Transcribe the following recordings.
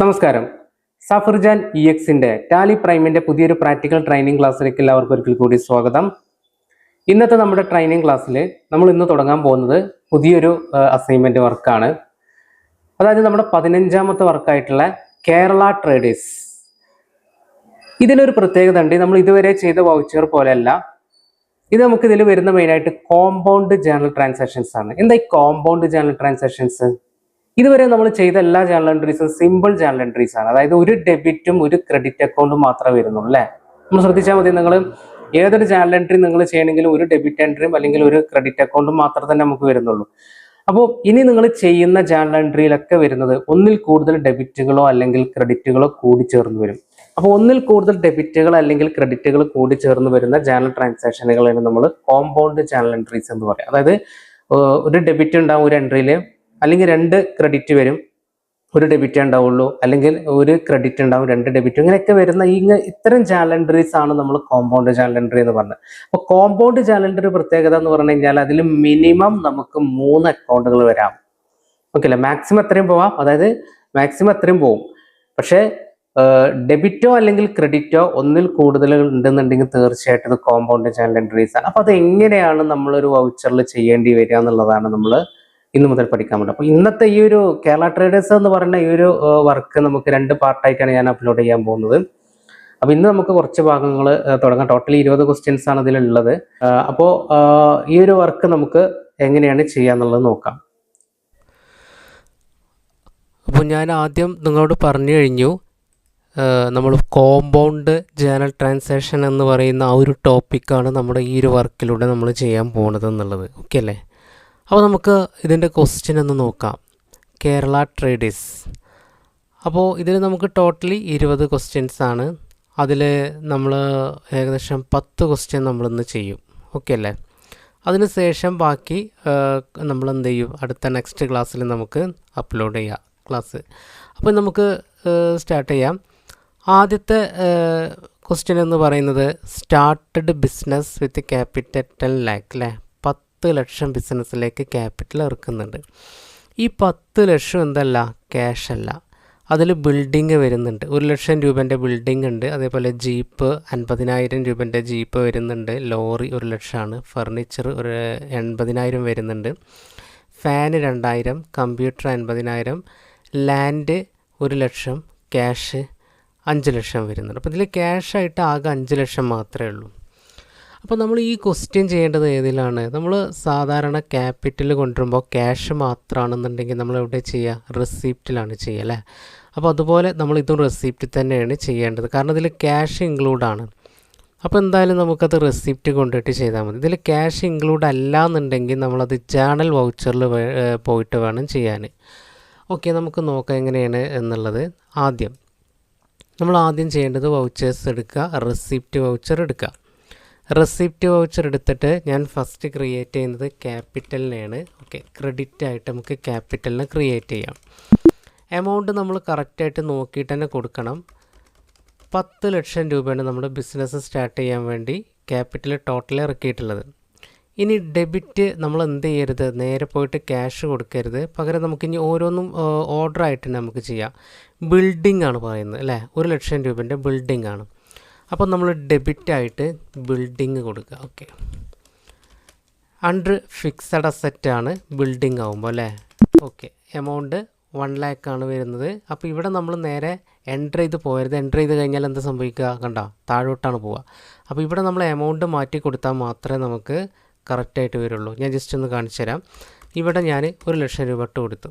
നമസ്കാരം. സഫർജാൻ ഇ എക്സിന്റെ ടാലി പ്രൈമിന്റെ പുതിയൊരു പ്രാക്ടിക്കൽ ട്രെയിനിങ് ക്ലാസ്സിലേക്ക് എല്ലാവർക്കും ഒരിക്കൽ കൂടി സ്വാഗതം. ഇന്നത്തെ നമ്മുടെ ട്രെയിനിങ് ക്ലാസ്സിൽ നമ്മൾ ഇന്ന് തുടങ്ങാൻ പോകുന്നത് പുതിയൊരു അസൈൻമെന്റ് വർക്കാണ് അതായത് നമ്മുടെ പതിനഞ്ചാമത്തെ വർക്കായിട്ടുള്ള കേരള ട്രേഡേഴ്സ് ഇതിനൊരു പ്രത്യേകത ഉണ്ട്. നമ്മൾ ഇതുവരെ ചെയ്ത വൗച്ചർ പോലെയല്ല. ഇത് നമുക്ക് ഇതിൽ വരുന്ന മെയിനായിട്ട് കോമ്പൗണ്ട് ജേണൽ ട്രാൻസാക്ഷൻസ് ആണ്. എന്താ ഈ കോമ്പൗണ്ട് ജേണൽ ട്രാൻസാക്ഷൻസ് ഇതുവരെ നമ്മൾ ചെയ്ത എല്ലാ ജേണൽ എൻട്രീസും സിമ്പിൾ ജേണൽ എൻട്രീസ് ആണ്. അതായത് ഒരു ഡെബിറ്റും ഒരു ക്രെഡിറ്റ് അക്കൗണ്ടും മാത്രമേ വരുന്നുള്ളൂ അല്ലേ? നമ്മൾ ശ്രദ്ധിച്ചാൽ മതി നിങ്ങൾ ഏതൊരു ജേണൽ എൻട്രി നിങ്ങൾ ചെയ്യണമെങ്കിലും ഒരു ഡെബിറ്റ് എൻട്രിയും അല്ലെങ്കിൽ ഒരു ക്രെഡിറ്റ് അക്കൗണ്ടും മാത്രം തന്നെ നമുക്ക് വരുന്നുള്ളൂ. അപ്പോൾ ഇനി നിങ്ങൾ ചെയ്യുന്ന ജേണൽ എൻട്രിയിലൊക്കെ വരുന്നത് ഒന്നിൽ കൂടുതൽ ഡെബിറ്റുകളോ അല്ലെങ്കിൽ ക്രെഡിറ്റുകളോ കൂടി ചേർന്ന് വരും. അപ്പോൾ ഒന്നിൽ കൂടുതൽ ഡെബിറ്റുകൾ അല്ലെങ്കിൽ ക്രെഡിറ്റുകൾ കൂടി ചേർന്ന് വരുന്ന ജേണൽ ട്രാൻസാക്ഷനുകളാണ് നമ്മൾ കോമ്പൗണ്ട് ജേണൽ എൻട്രീസ് എന്ന് പറയും. അതായത് ഒരു ഡെബിറ്റ് ഉണ്ടാവും ഒരു എൻട്രിയിൽ അല്ലെങ്കിൽ രണ്ട് ക്രെഡിറ്റ് വരും. ഒരു ഡെബിറ്റ് ഉണ്ടാവുള്ളൂ. അല്ലെങ്കിൽ ഒരു ക്രെഡിറ്റ് ഉണ്ടാവും രണ്ട് ഡെബിറ്റ് ഇങ്ങനെയൊക്കെ വരുന്ന ഈ ഇത്തരം ചാലണ്ടറീസ് ആണ് നമ്മൾ കോമ്പൗണ്ട് ചാലണ്ടറി എന്ന് പറഞ്ഞത്. അപ്പോൾ കോമ്പൗണ്ട് ചാലണ്ടറി പ്രത്യേകത എന്ന് പറഞ്ഞു കഴിഞ്ഞാൽ അതിൽ മിനിമം നമുക്ക് മൂന്ന് അക്കൗണ്ടുകൾ വരാം. ഓക്കെ അല്ലേ? മാക്സിമം എത്രയും പോവാം. അതായത് മാക്സിമം എത്രയും പോവും. പക്ഷേ ഡെബിറ്റോ അല്ലെങ്കിൽ ക്രെഡിറ്റോ ഒന്നിൽ കൂടുതൽ ഉണ്ടെന്നുണ്ടെങ്കിൽ തീർച്ചയായിട്ടും ഇത് കോമ്പൗണ്ട് ചാനൽ ആണ്. അപ്പോൾ അത് എങ്ങനെയാണ് നമ്മളൊരു വൗച്ചറിൽ ചെയ്യേണ്ടി വരിക എന്നുള്ളതാണ് നമ്മൾ ഇന്ന് മുതൽ പഠിക്കാൻ പറ്റും. അപ്പോൾ ഇന്നത്തെ ഈ ഒരു കേരള ട്രേഡേഴ്സ് എന്ന് പറയുന്ന ഈ ഒരു വർക്ക് നമുക്ക് രണ്ട് പാർട്ടായിട്ടാണ് ഞാൻ അപ്ലോഡ് ചെയ്യാൻ പോകുന്നത്. അപ്പോൾ ഇന്ന് നമുക്ക് കുറച്ച് ഭാഗങ്ങൾ തുടങ്ങാം. ടോട്ടലി ഇരുപത് ക്വസ്റ്റ്യൻസ് ആണ് ഇതിലുള്ളത്. അപ്പോൾ ഈ ഒരു വർക്ക് നമുക്ക് എങ്ങനെയാണ് ചെയ്യാന്നുള്ളത് നോക്കാം. അപ്പോൾ ഞാൻ ആദ്യം നിങ്ങളോട് പറഞ്ഞു കഴിഞ്ഞു നമ്മൾ കോമ്പൗണ്ട് ജേണൽ ട്രാൻസാക്ഷൻ എന്ന് പറയുന്ന ആ ഒരു ടോപ്പിക്കാണ് നമ്മുടെ ഈ ഒരു വർക്കിലൂടെ നമ്മൾ ചെയ്യാൻ പോണത് എന്നുള്ളത്. ഓക്കെ അല്ലേ? അപ്പോൾ നമുക്ക് ഇതിന്റെ ക്വസ്റ്റ്യൻ ഒന്ന് നോക്കാം. കേരള ട്രേഡേഴ്സ് അപ്പോൾ ഇതിൽ നമുക്ക് ടോട്ടലി ഇരുപത് ക്വസ്റ്റ്യൻസ് ആണ്. അതിൽ നമ്മൾ ഏകദേശം പത്ത് ക്വസ്റ്റ്യൻ നമ്മളിന്ന് ചെയ്യും. ഓക്കെ അല്ലേ? അതിന് ശേഷം ബാക്കി നമ്മൾ എന്ത് ചെയ്യും അടുത്ത നെക്സ്റ്റ് ക്ലാസ്സിൽ നമുക്ക് അപ്ലോഡ് ചെയ്യാം ക്ലാസ് അപ്പോൾ നമുക്ക് സ്റ്റാർട്ട് ചെയ്യാം. ആദ്യത്തെ ക്വസ്റ്റ്യൻ എന്ന് പറയുന്നത് started business with capital lakh അല്ലേ പത്ത് ലക്ഷം ബിസിനസ്സിലേക്ക് ക്യാപിറ്റൽ ഇറക്കുന്നുണ്ട്. ഈ പത്ത് ലക്ഷം എന്തല്ല? ക്യാഷ് അല്ല. അതിൽ ബിൽഡിങ് വരുന്നുണ്ട്. ഒരു ലക്ഷം രൂപേന്റെ ബിൽഡിംഗ് ഉണ്ട്. അതേപോലെ ജീപ്പ് അൻപതിനായിരം രൂപേന്റെ ജീപ്പ് വരുന്നുണ്ട്. ലോറി ഒരു ലക്ഷമാണ്. ഫർണിച്ചർ ഒരു എൺപതിനായിരം വരുന്നുണ്ട്. ഫാന് രണ്ടായിരം കമ്പ്യൂട്ടർ അൻപതിനായിരം ലാൻഡ് ഒരു ലക്ഷം ക്യാഷ് അഞ്ച് ലക്ഷം വരുന്നുണ്ട്. അപ്പോൾ ഇതിൽ ക്യാഷായിട്ട് ആകെ അഞ്ച് ലക്ഷം മാത്രമേ ഉള്ളൂ. അപ്പോൾ നമ്മൾ ഈ ക്വസ്റ്റ്യൻ ചെയ്യേണ്ടത് ഏതിലാണ്? നമ്മൾ സാധാരണ ക്യാപിറ്റൽ കൊണ്ടുവരുമ്പോൾ ക്യാഷ് മാത്രമാണെന്നുണ്ടെങ്കിൽ നമ്മൾ എവിടെ ചെയ്യുക? റെസിപ്റ്റിലാണ് ചെയ്യുക അല്ലേ? അപ്പോൾ അതുപോലെ നമ്മൾ ഇതും റെസിപ്റ്റ് തന്നെയാണ് ചെയ്യേണ്ടത്. കാരണം ഇതിൽ ക്യാഷ് ഇൻക്ലൂഡാണ് അപ്പോൾ എന്തായാലും നമുക്കത് റെസിപ്റ്റ് കൊണ്ടിട്ട് ചെയ്താൽ മതി. ഇതിൽ ക്യാഷ് ഇൻക്ലൂഡ് അല്ല എന്നുണ്ടെങ്കിൽ നമ്മളത് ജേണൽ വൗച്ചറിൽ പോയിട്ട് വേണം ചെയ്യാൻ. ഓക്കെ നമുക്ക് നോക്കാം എങ്ങനെയാണ് എന്നുള്ളത്. ആദ്യം നമ്മൾ ആദ്യം ചെയ്യേണ്ടത് വൗച്ചേഴ്സ് എടുക്കുക റെസിപ്റ്റ് വൗച്ചർ എടുക്കുക. റെസിപ്റ്റ് വൗച്ചർ എടുത്തിട്ട് ഞാൻ ഫസ്റ്റ് ക്രിയേറ്റ് ചെയ്യുന്നത് ക്യാപിറ്റലിനെയാണ് ഓക്കെ ക്രെഡിറ്റ് ആയിട്ട് നമുക്ക് ക്യാപിറ്റലിനെ ക്രിയേറ്റ് ചെയ്യാം. എമൗണ്ട് നമ്മൾ കറക്റ്റായിട്ട് നോക്കിയിട്ട് തന്നെ കൊടുക്കണം. പത്ത് ലക്ഷം രൂപയാണ് നമ്മുടെ ബിസിനസ് സ്റ്റാർട്ട് ചെയ്യാൻ വേണ്ടി ക്യാപിറ്റൽ ടോട്ടൽ ഇറക്കിയിട്ടുള്ളത്. ഇനി ഡെബിറ്റ് നമ്മൾ എന്ത് ചെയ്യരുത്? നേരെ പോയിട്ട് ക്യാഷ് കൊടുക്കരുത്. പകരം നമുക്ക് ഇനി ഓരോന്നും ഓർഡർ ആയിട്ട് നമുക്ക് ചെയ്യാം. ബിൽഡിംഗ് ആണ് പറയുന്നത് അല്ലേ? ഒരു ലക്ഷം രൂപേന്റെ ബിൽഡിംഗ് ആണ്. അപ്പോൾ നമ്മൾ ഡെബിറ്റായിട്ട് ബിൽഡിങ് കൊടുക്കുക ഓക്കെ അണ്ടർ ഫിക്സഡ് അസറ്റ് ആണ് ബിൽഡിംഗ് ആകുമ്പോൾ അല്ലേ? ഓക്കെ എമൗണ്ട് വൺ ആണ് വരുന്നത്. അപ്പോൾ ഇവിടെ നമ്മൾ നേരെ എന്റർ ചെയ്ത് പോയരുത് എന്റർ ചെയ്ത് കഴിഞ്ഞാൽ എന്താ സംഭവിക്കുക? കണ്ട? താഴോട്ടാണ് പോവുക. അപ്പോൾ ഇവിടെ നമ്മൾ എമൗണ്ട് മാറ്റി കൊടുത്താൽ മാത്രമേ നമുക്ക് കറക്റ്റായിട്ട് വരുള്ളൂ. ഞാൻ ജസ്റ്റ് ഒന്ന് കാണിച്ചു തരാം ഇവിടെ ഞാൻ ഒരു ലക്ഷം രൂപ ഇട്ട് കൊടുത്തു.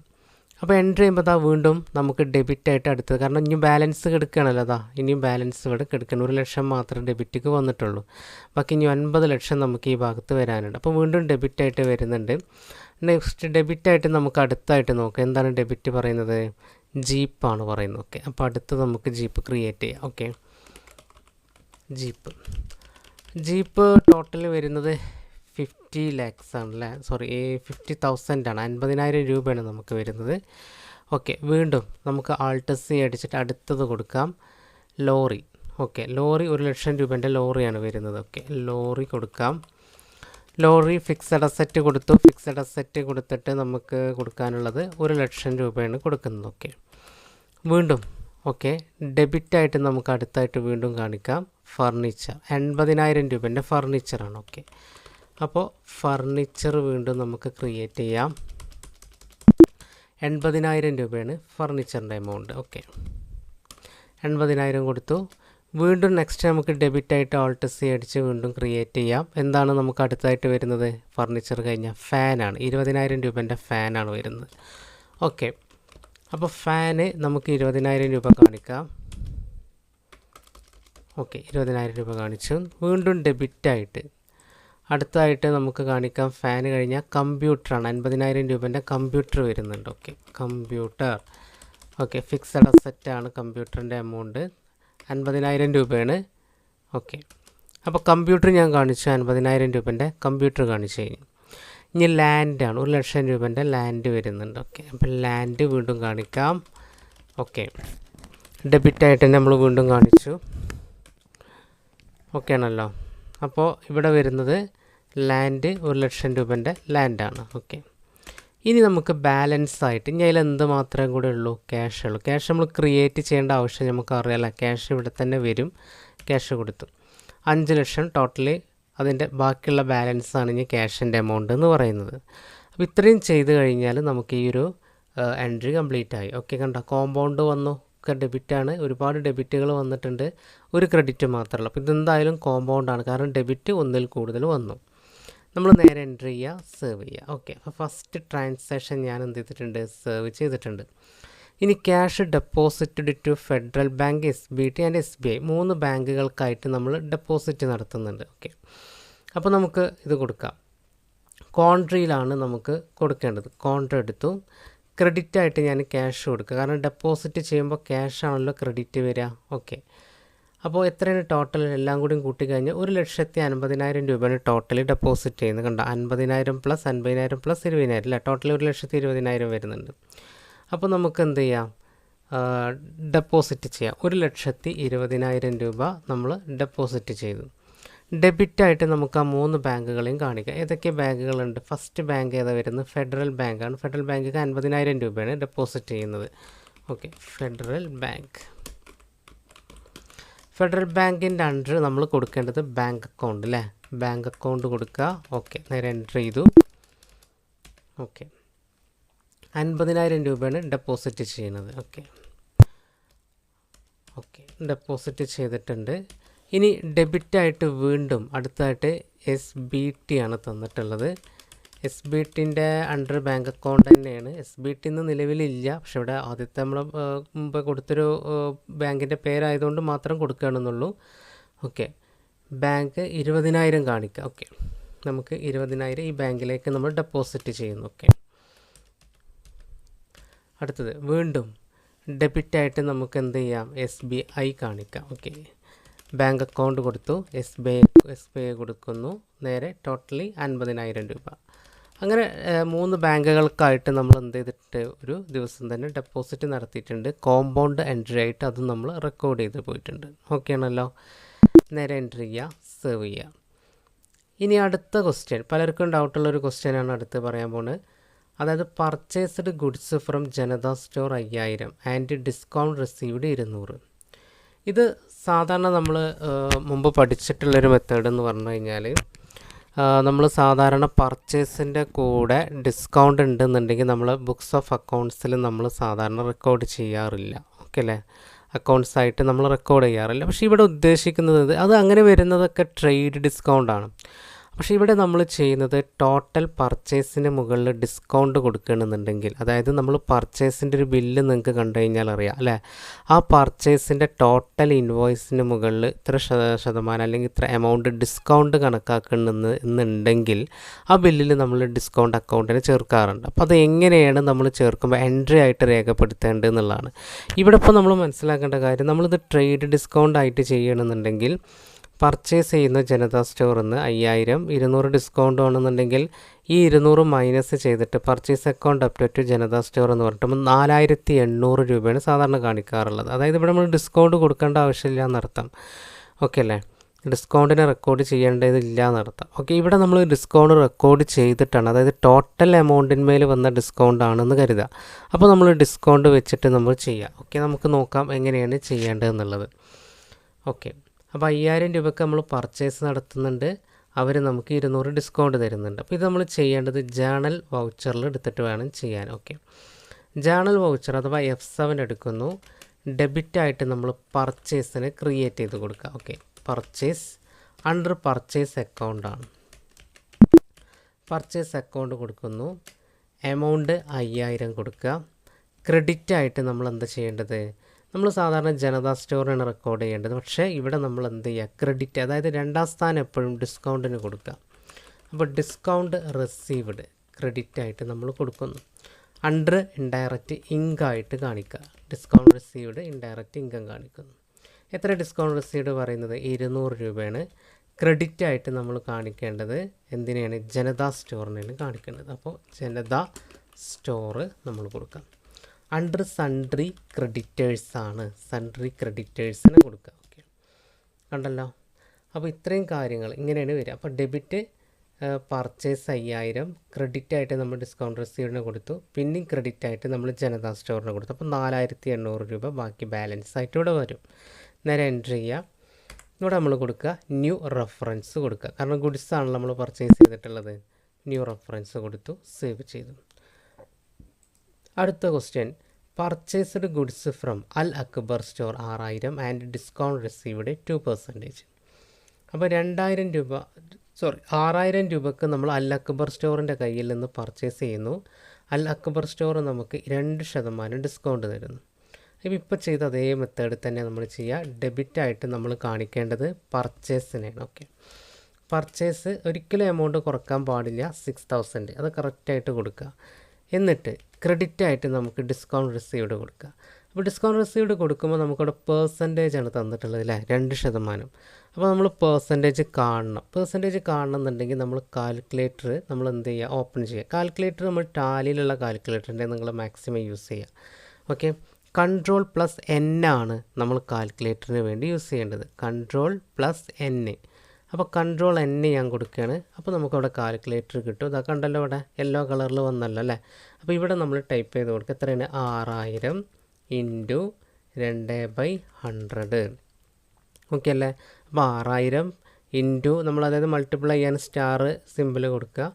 അപ്പോൾ എന്റർ ചെയ്യുമ്പോൾ അതാ വീണ്ടും നമുക്ക് ഡെബിറ്റ് ആയിട്ട് അടുത്തത്. കാരണം ഇനിയും ബാലൻസ് കിടക്കുകയാണല്ലോ അതാ ഇനിയും ബാലൻസ് ഇവിടെ കിടക്കണം. ഒരു ലക്ഷം മാത്രം ഡെബിറ്റിക്ക് വന്നിട്ടുള്ളൂ. ബാക്കി ഇനി ഒൻപത് ലക്ഷം നമുക്ക് ഈ ഭാഗത്ത് വരാനുണ്ട്. അപ്പോൾ വീണ്ടും ഡെബിറ്റ് ആയിട്ട് വരുന്നുണ്ട്. നെക്സ്റ്റ് ഡെബിറ്റ് ആയിട്ട് നമുക്ക് അടുത്തായിട്ട് നോക്കാം. എന്താണ് ഡെബിറ്റ് പറയുന്നത്? ജീപ്പാണ് പറയുന്നത്. ഓക്കെ അപ്പോൾ അടുത്ത് നമുക്ക് ജീപ്പ് ക്രിയേറ്റ് ചെയ്യാം. ഓക്കെ ജീപ്പ് ജീപ്പ് ടോട്ടൽ വരുന്നത് ഫിഫ്റ്റി ലാക്സ് ആണല്ലേ? സോറി ഫിഫ്റ്റി തൗസൻഡ് ആണ്. അൻപതിനായിരം രൂപയാണ് നമുക്ക് വരുന്നത്. ഓക്കെ വീണ്ടും നമുക്ക് ആൾട്ടസി അടിച്ചിട്ട് അടുത്തത് കൊടുക്കാം. ലോറി. ഓക്കെ ലോറി ഒരു ലക്ഷം രൂപേന്റെ ലോറിയാണ് വരുന്നത്. ഓക്കെ ലോറി കൊടുക്കാം. ലോറി ഫിക്സഡ് അസറ്റ് കൊടുത്തു. ഫിക്സഡ് അസറ്റ് കൊടുത്തിട്ട് നമുക്ക് കൊടുക്കാനുള്ളത് ഒരു ലക്ഷം രൂപയാണ് കൊടുക്കുന്നത്. ഓക്കെ വീണ്ടും ഓക്കെ ഡെബിറ്റായിട്ട് നമുക്ക് അടുത്തായിട്ട് വീണ്ടും കാണിക്കാം. ഫർണിച്ചർ എൺപതിനായിരം രൂപേന്റെ ഫർണിച്ചറാണ് ഓക്കെ അപ്പോൾ ഫർണിച്ചർ വീണ്ടും നമുക്ക് ക്രിയേറ്റ് ചെയ്യാം. എൺപതിനായിരം രൂപയാണ് ഫർണിച്ചറിന്റെ എമൗണ്ട് ഓക്കെ എൺപതിനായിരം കൊടുത്തു. വീണ്ടും നെക്സ്റ്റ് നമുക്ക് ഡെബിറ്റ് ആയിട്ട് ഓൾട്ട് സി അടിച്ച് വീണ്ടും ക്രിയേറ്റ് ചെയ്യാം. എന്താണ് നമുക്ക് അടുത്തായിട്ട് വരുന്നത്? ഫർണിച്ചർ കഴിഞ്ഞാൽ ഫാനാണ് ഇരുപതിനായിരം രൂപേന്റെ ഫാനാണ് വരുന്നത്. ഓക്കെ അപ്പോൾ ഫാന് നമുക്ക് ഇരുപതിനായിരം രൂപ കാണിക്കാം. ഓക്കെ ഇരുപതിനായിരം രൂപ കാണിച്ചു. വീണ്ടും ഡെബിറ്റായിട്ട് അടുത്തതായിട്ട് നമുക്ക് കാണിക്കാം. ഫാന് കഴിഞ്ഞാൽ കമ്പ്യൂട്ടറാണ് അൻപതിനായിരം രൂപേന്റെ കമ്പ്യൂട്ടർ വരുന്നുണ്ട്. ഓക്കെ കമ്പ്യൂട്ടർ ഓക്കെ ഫിക്സഡ് അസറ്റാണ് കമ്പ്യൂട്ടറിന്റെ എമൗണ്ട് അൻപതിനായിരം രൂപയാണ്. ഓക്കെ അപ്പോൾ കമ്പ്യൂട്ടർ ഞാൻ കാണിച്ചു. അൻപതിനായിരം രൂപേന്റെ കമ്പ്യൂട്ടർ കാണിച്ചു കഴിഞ്ഞു. ഇനി ലാൻഡാണ് ഒരു ലക്ഷം രൂപേന്റെ ലാൻഡ് വരുന്നുണ്ട്. ഓക്കെ അപ്പോൾ ലാൻഡ് വീണ്ടും കാണിക്കാം. ഓക്കെ ഡെബിറ്റായിട്ട് നമ്മൾ വീണ്ടും കാണിച്ചു. ഓക്കെ ആണല്ലോ. അപ്പോൾ ഇവിടെ വരുന്നത് ലാൻഡ് ഒരു ലക്ഷം രൂപേന്റെ ലാൻഡാണ് ഓക്കെ ഇനി നമുക്ക് ബാലൻസ് ആയിട്ട് ഇനി അതിൽ എന്ത് മാത്രമേ കൂടെ ഉള്ളൂ? ക്യാഷ് ഉള്ളൂ. ക്യാഷ് നമ്മൾ ക്രിയേറ്റ് ചെയ്യേണ്ട ആവശ്യം നമുക്ക് അറിയാലോ ക്യാഷ് ഇവിടെ തന്നെ വരും. ക്യാഷ് കൊടുത്തു. അഞ്ച് ലക്ഷം ടോട്ടലി അതിന്റെ ബാക്കിയുള്ള ബാലൻസ് ആണ് ഇനി ക്യാഷിന്റെ എമൗണ്ട് എന്ന് പറയുന്നത്. അപ്പോൾ ഇത്രയും ചെയ്ത് കഴിഞ്ഞാൽ നമുക്ക് ഈ ഒരു എൻട്രി കംപ്ലീറ്റ് ആയി. ഓക്കെ കണ്ടോ? കോമ്പൗണ്ട് വന്നു. ഒക്കെ ഡെബിറ്റാണ് ഒരുപാട് ഡെബിറ്റുകൾ വന്നിട്ടുണ്ട്. ഒരു ക്രെഡിറ്റ് മാത്രമല്ല അപ്പോൾ ഇതെന്തായാലും കോമ്പൗണ്ടാണ് കാരണം ഡെബിറ്റ് ഒന്നിൽ കൂടുതൽ വന്നു. നമ്മൾ നേരെ എന്റർ ചെയ്യുക സേവ് ചെയ്യുക. ഓക്കെ അപ്പോൾ ഫസ്റ്റ് ട്രാൻസാക്ഷൻ ഞാൻ എന്ത് ചെയ്തിട്ടുണ്ട്? സേവ് ചെയ്തിട്ടുണ്ട്. ഇനി cash deposited to Federal bank S B T and S B I മൂന്ന് ബാങ്കുകൾക്കായിട്ട് നമ്മൾ ഡെപ്പോസിറ്റ് നടത്തുന്നുണ്ട്. ഓക്കെ അപ്പോൾ നമുക്ക് ഇത് കൊടുക്കാം. കോൺട്രിയിലാണ് നമുക്ക് കൊടുക്കേണ്ടത്. കോൺട്ര എടുത്തു. ക്രെഡിറ്റ് ആയിട്ട് ഞാൻ ക്യാഷ് കൊടുക്കുക. കാരണം ഡെപ്പോസിറ്റ് ചെയ്യുമ്പോൾ ക്യാഷ് ആണല്ലോ ക്രെഡിറ്റ് വരിക. ഓക്കെ അപ്പോൾ എത്രയാണ് ടോട്ടൽ എല്ലാം കൂടി കൂട്ടിക്കഴിഞ്ഞാൽ ഒരു ലക്ഷത്തി അൻപതിനായിരം രൂപയാണ് ടോട്ടലി ഡെപ്പോസിറ്റ് ചെയ്യുന്നത്? കണ്ടോ? അൻപതിനായിരം പ്ലസ് അൻപതിനായിരം പ്ലസ് ഇരുപതിനായിരം അല്ലേ? ടോട്ടലി ഒരു ലക്ഷത്തി ഇരുപതിനായിരം വരുന്നുണ്ട്. അപ്പോൾ നമുക്ക് എന്ത് ചെയ്യാം? ഡെപ്പോസിറ്റ് ചെയ്യാം. ഒരു ലക്ഷത്തി ഇരുപതിനായിരം രൂപ നമ്മൾ ഡെപ്പോസിറ്റ് ചെയ്തു. ഡെബിറ്റായിട്ട് നമുക്ക് ആ മൂന്ന് ബാങ്കുകളെയും കാണിക്കാം. ഏതൊക്കെ ബാങ്കുകളുണ്ട്? ഫസ്റ്റ് ബാങ്ക് ഏതാ വരുന്നത്? ഫെഡറൽ ബാങ്കാണ് ഫെഡറൽ ബാങ്കിക്ക് അൻപതിനായിരം രൂപയാണ് ഡെപ്പോസിറ്റ് ചെയ്യുന്നത്. ഓക്കെ ഫെഡറൽ ബാങ്ക് ഫെഡറൽ ബാങ്കിന്റെ അണ്ടർ നമ്മൾ കൊടുക്കേണ്ടത് ബാങ്ക് അക്കൗണ്ട് അല്ലേ ബാങ്ക് അക്കൗണ്ട് കൊടുക്കുക. ഓക്കെ നേരെ എന്റർ ചെയ്തു. ഓക്കെ. അൻപതിനായിരം രൂപയാണ് ഡെപ്പോസിറ്റ് ചെയ്യുന്നത്. ഓക്കെ. ഓക്കെ ഡെപ്പോസിറ്റ് ചെയ്തിട്ടുണ്ട്. ഇനി ഡെബിറ്റായിട്ട് വീണ്ടും അടുത്തായിട്ട് എസ് ബി ടി ആണ് തന്നിട്ടുള്ളത്. എസ് ബി ടിന്റെ അണ്ടർ ബാങ്ക് അക്കൗണ്ട് തന്നെയാണ്. എസ് ബി ടി ഇന്ന് നിലവിലില്ല. പക്ഷെ ഇവിടെ ആദ്യത്തെ നമ്മൾ മുമ്പ് കൊടുത്തൊരു ബാങ്കിന്റെ പേരായതുകൊണ്ട് മാത്രം കൊടുക്കുകയാണെന്നുള്ളൂ. ഓക്കെ. ബാങ്ക് ഇരുപതിനായിരം കാണിക്കുക ഓക്കെ. നമുക്ക് ഇരുപതിനായിരം ഈ ബാങ്കിലേക്ക് നമ്മൾ ഡെപ്പോസിറ്റ് ചെയ്യുന്നു. ഓക്കെ. അടുത്തത് വീണ്ടും ഡെബിറ്റായിട്ട് നമുക്ക് എന്ത് ചെയ്യാം? എസ് ബി ഐ കാണിക്കാം. ഓക്കെ. ബാങ്ക് അക്കൗണ്ട് കൊടുത്തു. S B I S B I കൊടുക്കുന്നു. നേരെ ടോട്ടലി അൻപതിനായിരം രൂപ. അങ്ങനെ മൂന്ന് ബാങ്കുകൾക്കായിട്ട് നമ്മൾ എന്ത് ചെയ്തിട്ട് ഒരു ദിവസം തന്നെ ഡെപ്പോസിറ്റ് നടത്തിയിട്ടുണ്ട്. കോമ്പൗണ്ട് എൻട്രി ആയിട്ട് അത് നമ്മൾ റെക്കോർഡ് ചെയ്ത് പോയിട്ടുണ്ട്. ഓക്കെ ആണല്ലോ? നേരെ എൻട്രി ചെയ്യുക സേവ് ചെയ്യുക. ഇനി അടുത്ത ക്വസ്റ്റ്യൻ. പലർക്കും ഡൗട്ടുള്ള ഒരു ക്വസ്റ്റ്യനാണ് അടുത്ത് പറയാൻ പോകുന്നത്. അതായത് purchased goods from Janata store അയ്യായിരം ആൻഡ് ഡിസ്കൗണ്ട് റിസീവ്ഡ് ഇരുന്നൂറ്. ഇത് സാധാരണ നമ്മൾ മുമ്പ് പഠിച്ചിട്ടുള്ളൊരു മെത്തേഡ് എന്ന് പറഞ്ഞു കഴിഞ്ഞാൽ നമ്മൾ സാധാരണ പർച്ചേസിന്റെ കൂടെ ഡിസ്കൗണ്ട് ഉണ്ടെന്നുണ്ടെങ്കിൽ നമ്മൾ ബുക്സ് ഓഫ് അക്കൗണ്ട്സിൽ നമ്മൾ സാധാരണ റെക്കോർഡ് ചെയ്യാറില്ല. ഓക്കെ അല്ലേ? അക്കൗണ്ട്സ് ആയിട്ട് നമ്മൾ റെക്കോർഡ് ചെയ്യാറില്ല. പക്ഷേ ഇവിടെ ഉദ്ദേശിക്കുന്നത് അത് അങ്ങനെ വരുന്നതൊക്കെ ട്രേഡ് ഡിസ്കൗണ്ട് ആണ്. പക്ഷേ ഇവിടെ നമ്മൾ ചെയ്യുന്നത് ടോട്ടൽ പർച്ചേസിന് മുകളിൽ ഡിസ്കൗണ്ട് കൊടുക്കണമെന്നുണ്ടെങ്കിൽ അതായത് നമ്മൾ പർച്ചേസിന്റെ ഒരു ബില്ല് നിങ്ങൾക്ക് കണ്ടു കഴിഞ്ഞാൽ അറിയാം അല്ലേ? ആ പർച്ചേസിന്റെ ടോട്ടൽ ഇൻവോയ്സിന് മുകളിൽ ഇത്ര ശത- ശതമാനം അല്ലെങ്കിൽ ഇത്ര എമൗണ്ട് ഡിസ്കൗണ്ട് കണക്കാക്കണമെന്ന് എന്നുണ്ടെങ്കിൽ ആ ബില്ലിൽ നമ്മൾ ഡിസ്കൗണ്ട് അക്കൗണ്ടിന് ചേർക്കാറുണ്ട്. അപ്പോൾ അത് എങ്ങനെയാണ് നമ്മൾ ചേർക്കുമ്പോൾ എൻട്രി ആയിട്ട് രേഖപ്പെടുത്തേണ്ടത് എന്നുള്ളതാണ്. ഇവിടെ ഇപ്പോൾ നമ്മൾ മനസ്സിലാക്കേണ്ട കാര്യം നമ്മളിത് ട്രേഡ് ഡിസ്കൗണ്ട് ആയിട്ട് ചെയ്യണമെന്നുണ്ടെങ്കിൽ പർച്ചേസ് ചെയ്യുന്ന ജനതാ സ്റ്റോറിൽ നിന്ന് അയ്യായിരം ഇരുന്നൂറ് ഡിസ്കൗണ്ട് ആണെന്നുണ്ടെങ്കിൽ ഈ ഇരുന്നൂറ് മൈനസ് ചെയ്തിട്ട് purchase account update to Janata store എന്ന് പറഞ്ഞിട്ട് നാലായിരത്തി എണ്ണൂറ് രൂപയാണ് സാധാരണ കാണിക്കാറുള്ളത്. അതായത് ഇവിടെ നമ്മൾ ഡിസ്കൗണ്ട് കൊടുക്കേണ്ട ആവശ്യമില്ല എന്നർത്ഥം. ഓക്കെ അല്ലേ? ഡിസ്കൗണ്ടിനെ റെക്കോർഡ് ചെയ്യേണ്ടതില്ല എന്നർത്ഥം. ഓക്കെ ഇവിടെ നമ്മൾ ഡിസ്കൗണ്ട് റെക്കോർഡ് ചെയ്തിട്ടാണ് അതായത് ടോട്ടൽ എമൗണ്ടിന്മേൽ വന്ന ഡിസ്കൗണ്ട് ആണെന്ന് കരുതുക. അപ്പോൾ നമ്മൾ ഡിസ്കൗണ്ട് വെച്ചിട്ട് നമ്മൾ ചെയ്യുക ഓക്കെ നമുക്ക് നോക്കാം എങ്ങനെയാണ് ചെയ്യേണ്ടതെന്നുള്ളത്. ഓക്കെ. അപ്പോൾ അയ്യായിരം രൂപയ്ക്ക് നമ്മൾ പർച്ചേസ് നടത്തുന്നുണ്ട്. അവർ നമുക്ക് ഇരുന്നൂറ് ഡിസ്കൗണ്ട് തരുന്നുണ്ട്. അപ്പോൾ ഇത് നമ്മൾ ചെയ്യേണ്ടത് ജേണൽ വൗച്ചറിൽ എടുത്തിട്ട് വേണം ചെയ്യാൻ. ഓക്കെ ജേണൽ വൗച്ചർ അഥവാ എഫ് സെവൻ എടുക്കുന്നു. ഡെബിറ്റായിട്ട് നമ്മൾ പർച്ചേസിന് ക്രിയേറ്റ് ചെയ്ത് കൊടുക്കുക. ഓക്കെ പർച്ചേസ് അണ്ടർ പർച്ചേസ് അക്കൗണ്ടാണ് പർച്ചേസ് അക്കൗണ്ട് കൊടുക്കുന്നു. എമൗണ്ട് അയ്യായിരം കൊടുക്കുക. ക്രെഡിറ്റ് ആയിട്ട് നമ്മൾ എന്താ ചെയ്യേണ്ടത്? നമ്മൾ സാധാരണ ജനതാ സ്റ്റോറാണ് റെക്കോർഡ് ചെയ്യേണ്ടത്. പക്ഷേ ഇവിടെ നമ്മൾ എന്ത് ചെയ്യുക? ക്രെഡിറ്റ് അതായത് രണ്ടാം സ്ഥാനം എപ്പോഴും ഡിസ്കൗണ്ടിന് കൊടുക്കുക. അപ്പോൾ ഡിസ്കൗണ്ട് റിസീവ്ഡ് ക്രെഡിറ്റ് ആയിട്ട് നമ്മൾ കൊടുക്കുന്നു. അണ്ടർ ഇൻഡയറക്റ്റ് ഇങ്കായിട്ട് കാണിക്കുക. ഡിസ്കൗണ്ട് റിസീവ്ഡ് ഇൻഡയറക്റ്റ് ഇൻകം കാണിക്കുന്നു. എത്ര ഡിസ്കൗണ്ട് റിസീവ്ഡ് പറയുന്നത്? ഇരുന്നൂറ് രൂപയാണ്. ക്രെഡിറ്റ് ആയിട്ട് നമ്മൾ കാണിക്കേണ്ടത് എന്തിനാണ് ജനതാ സ്റ്റോറിനാണ് കാണിക്കേണ്ടത് അപ്പോൾ ജനതാ സ്റ്റോറ് നമ്മൾ കൊടുക്കാം. അണ്ടർ സൺട്രി ക്രെഡിറ്റേഴ്സ് ആണ്. സൺട്രി ക്രെഡിറ്റേഴ്സിന് കൊടുക്കുക. ഓക്കെ കണ്ടല്ലോ? അപ്പോൾ ഇത്രയും കാര്യങ്ങൾ ഇങ്ങനെയാണ് വരിക. അപ്പോൾ ഡെബിറ്റ് പർച്ചേസ് അയ്യായിരം ക്രെഡിറ്റ് ആയിട്ട് നമ്മൾ ഡിസ്കൗണ്ട് റിസീവിന് കൊടുത്തു. പിന്നെയും ക്രെഡിറ്റ് ആയിട്ട് നമ്മൾ ജനതാ സ്റ്റോറിന് കൊടുത്തു. അപ്പോൾ നാലായിരത്തി എണ്ണൂറ് രൂപ ബാക്കി ബാലൻസ് ആയിട്ട് ഇവിടെ വരും. നേരെ എൻട്രി ചെയ്യുക. ഇവിടെ നമ്മൾ കൊടുക്കുക ന്യൂ റെഫറൻസ് കൊടുക്കുക. കാരണം ഗുഡ്സ് ആണല്ലോ നമ്മൾ പർച്ചേസ് ചെയ്തിട്ടുള്ളത്. ന്യൂ റെഫറൻസ് കൊടുത്തു സേവ് ചെയ്തു. അടുത്ത question purchased goods from Al Akbar store ആറായിരം and discount received two percentage അപ്പോൾ രണ്ടായിരം രൂപ സോറി ആറായിരം രൂപക്ക് നമ്മൾ അൽ അക്ബർ സ്റ്റോറിന്റെ കയ്യിൽ നിന്ന് പർച്ചേസ് ചെയ്യുന്നു. അൽ അക്ബർ സ്റ്റോർ നമുക്ക് രണ്ട് ശതമാനം ഡിസ്കൗണ്ട് തരുന്നു. അപ്പോൾ ഇപ്പോൾ ചെയ്ത അതേ മെത്തേഡ് തന്നെ നമ്മൾ ചെയ്യുക ഡെബിറ്റായിട്ട് നമ്മൾ കാണിക്കേണ്ടത് പർച്ചേസിനാണ് ഓക്കെ പർച്ചേസ് ഒരിക്കലും എമൗണ്ട് കുറയ്ക്കാൻ പാടില്ല സിക്സ് തൗസൻഡ് അത് കറക്റ്റായിട്ട് കൊടുക്കുക. എന്നിട്ട് ക്രെഡിറ്റ് ആയിട്ട് നമുക്ക് ഡിസ്കൗണ്ട് റിസീവ്ഡ് കൊടുക്കുക. അപ്പോൾ ഡിസ്കൗണ്ട് റിസീവ്ഡ് കൊടുക്കുമ്പോൾ നമുക്കവിടെ പേഴ്സന്റേജ് ആണ് തന്നിട്ടുള്ളത് അല്ലേ? രണ്ട് ശതമാനം. അപ്പോൾ നമ്മൾ പേഴ്സന്റേജ് കാണണം. പേഴ്സന്റേജ് കാണണം എന്നുണ്ടെങ്കിൽ നമ്മൾ കാൽക്കുലേറ്റർ നമ്മൾ എന്ത് ചെയ്യുക? ഓപ്പൺ ചെയ്യുക. കാൽക്കുലേറ്റർ നമ്മൾ ടാലിയിലുള്ള കാൽക്കുലേറ്ററിന്റെ നിങ്ങൾ മാക്സിമം യൂസ് ചെയ്യുക. ഓക്കെ കൺട്രോൾ പ്ലസ് എൻ ആണ് നമ്മൾ കാൽക്കുലേറ്ററിന് വേണ്ടി യൂസ് ചെയ്യേണ്ടത്. കൺട്രോൾ പ്ലസ് എൻ അപ്പോൾ കൺട്രോൾ എൻ ഞാൻ കൊടുക്കുകയാണ്. അപ്പോൾ നമുക്കവിടെ കാൽക്കുലേറ്റർ കിട്ടും. ഇതാ കണ്ടല്ലോ ഇവിടെ യെല്ലോ കളറിൽ വന്നല്ലോ അല്ലേ? അപ്പോൾ ഇവിടെ നമ്മൾ ടൈപ്പ് ചെയ്ത് കൊടുക്കുക. എത്രയാണ്? ആറായിരം ഇന്റു രണ്ട് ബൈ ഹൺഡ്രഡ് ഓക്കെ അല്ലേ? അപ്പോൾ ആറായിരം ഇന്റു നമ്മൾ അതായത് മൾട്ടിപ്ലൈ ചെയ്യാൻ സ്റ്റാർ സിമ്പിൾ കൊടുക്കുക.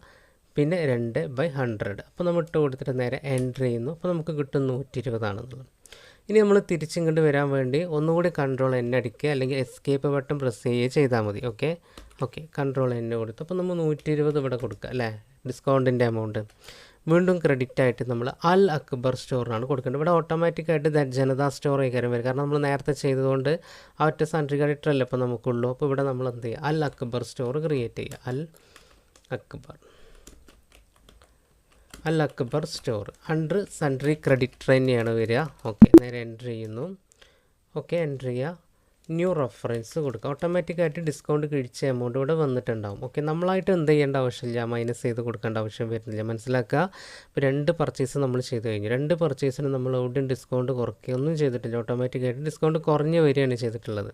പിന്നെ രണ്ട് ബൈ ഹൺഡ്രഡ് അപ്പോൾ നമ്മൾ ഇട്ട് കൊടുത്തിട്ട് നേരെ എന്റർ ചെയ്യുന്നു. അപ്പോൾ നമുക്ക് കിട്ടും നൂറ്റി ഇരുപതാണെന്നുള്ളത് ഇനി നമ്മൾ തിരിച്ചിങ്ങോട്ട് വരാൻ വേണ്ടി ഒന്നുകൂടി കൺട്രോൾ എൻ അടിക്കുക അല്ലെങ്കിൽ എസ്കേപ്പ് ബട്ടൺ പ്രസ് ചെയ്യുക ചെയ്താൽ മതി. ഓക്കെ ഓക്കെ കൺട്രോൾ എൻ കൊടുത്തു. അപ്പോൾ നമ്മൾ നൂറ്റി ഇരുപത് ഇവിടെ കൊടുക്കുക അല്ലേ? ഡിസ്കൗണ്ടിന്റെ എമൗണ്ട് വീണ്ടും ക്രെഡിറ്റ് ആയിട്ട് നമ്മൾ അൽ അക്ബർ സ്റ്റോറിനാണ് കൊടുക്കേണ്ടത്. ഇവിടെ ഓട്ടോമാറ്റിക്കായിട്ട് ജനതാ സ്റ്റോർ കയറി വരും. കാരണം നമ്മൾ നേരത്തെ ചെയ്തതുകൊണ്ട് ആ ഒറ്റ സൺട്രി ക്രെഡിറ്റർ അല്ലേ ഇപ്പോൾ നമുക്കുള്ളൂ. അപ്പോൾ ഇവിടെ നമ്മൾ എന്ത് ചെയ്യുക? അൽ അക്ബർ സ്റ്റോർ ക്രിയേറ്റ് ചെയ്യുക. Al Akbar Al Akbar store. Under sundry credit തന്നെയാണ് വരിക. ഓക്കെ നേരെ എന്റർ ചെയ്യുന്നു. ഓക്കെ എന്റർ ചെയ്യുക. ന്യൂ റെഫറൻസ് കൊടുക്കുക. ഓട്ടോമാറ്റിക്കായിട്ട് ഡിസ്കൗണ്ട് കിഴിച്ച എമൗണ്ട് ഇവിടെ വന്നിട്ടുണ്ടാവും. ഓക്കെ നമ്മളായിട്ട് എന്ത് ചെയ്യേണ്ട ആവശ്യമില്ല. മൈനസ് ചെയ്ത് കൊടുക്കേണ്ട ആവശ്യം വരുന്നില്ല. മനസ്സിലാക്കുക? ഇപ്പോൾ രണ്ട് പർച്ചേസ് നമ്മൾ ചെയ്ത് കഴിഞ്ഞു. രണ്ട് പർച്ചേസിന് നമ്മൾ എവിടെയും ഡിസ്കൗണ്ട് കുറയ്ക്കുകയൊന്നും ചെയ്തിട്ടില്ല. ഓട്ടോമാറ്റിക്കായിട്ട് ഡിസ്കൗണ്ട് കുറഞ്ഞ് വരികയാണ് ചെയ്തിട്ടുള്ളത്.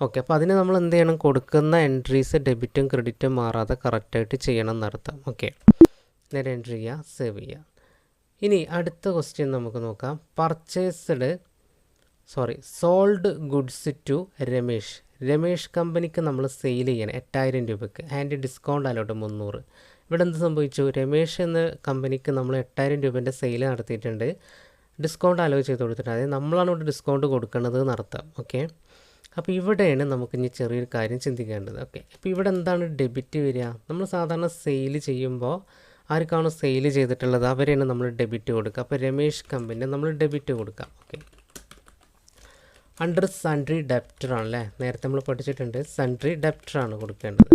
ഓക്കെ അപ്പോൾ അതിന് നമ്മൾ എന്ത് ചെയ്യണം? കൊടുക്കുന്ന എൻട്രീസ് ഡെബിറ്റും ക്രെഡിറ്റും മാറാതെ കറക്റ്റായിട്ട് ചെയ്യണം എന്നർത്ഥം. ഓക്കെ. നേരെ എൻട്രി ചെയ്യുക സേവ് ചെയ്യുക ഇനി അടുത്ത ക്വസ്റ്റ്യൻ നമുക്ക് നോക്കാം. Purchased sorry sold goods to Ramesh. Ramesh കമ്പനിക്ക് നമ്മൾ സെയിൽ ചെയ്യണം. എട്ടായിരം രൂപയ്ക്ക് ആൻഡ് ഡിസ്കൗണ്ട് അലോട്ട് മുന്നൂറ്. ഇവിടെ എന്ത് സംഭവിച്ചു? രമേഷ് എന്ന കമ്പനിക്ക് നമ്മൾ എട്ടായിരം രൂപേന്റെ സെയിൽ നടത്തിയിട്ടുണ്ട്. ഡിസ്കൗണ്ട് അലോ ചെയ്ത് കൊടുത്തിട്ടുണ്ട്. അതായത് നമ്മളാണ് ഇവിടെ ഡിസ്കൗണ്ട് കൊടുക്കുന്നത് നടത്താം ഓക്കെ അപ്പോൾ ഇവിടെയാണ് നമുക്ക് ഇനി ചെറിയൊരു കാര്യം ചിന്തിക്കേണ്ടത്. ഓക്കെ അപ്പോൾ ഇവിടെ എന്താണ് ഡെബിറ്റ് വരിക? നമ്മൾ സാധാരണ സെയിൽ ചെയ്യുമ്പോൾ ആർക്കാണോ സെയിൽ ചെയ്തിട്ടുള്ളത് അവരെയാണ് നമ്മൾ ഡെബിറ്റ് കൊടുക്കുക. അപ്പോൾ രമേഷ് കമ്പനി നമ്മൾ ഡെബിറ്റ് കൊടുക്കാം ഓക്കെ അണ്ടർ സൺട്രി ഡെപ്റ്റർ ആണല്ലേ? നേരത്തെ നമ്മൾ പഠിച്ചിട്ടുണ്ട് സൺട്രി ഡെപ്റ്റർ ആണ് കൊടുക്കേണ്ടത്.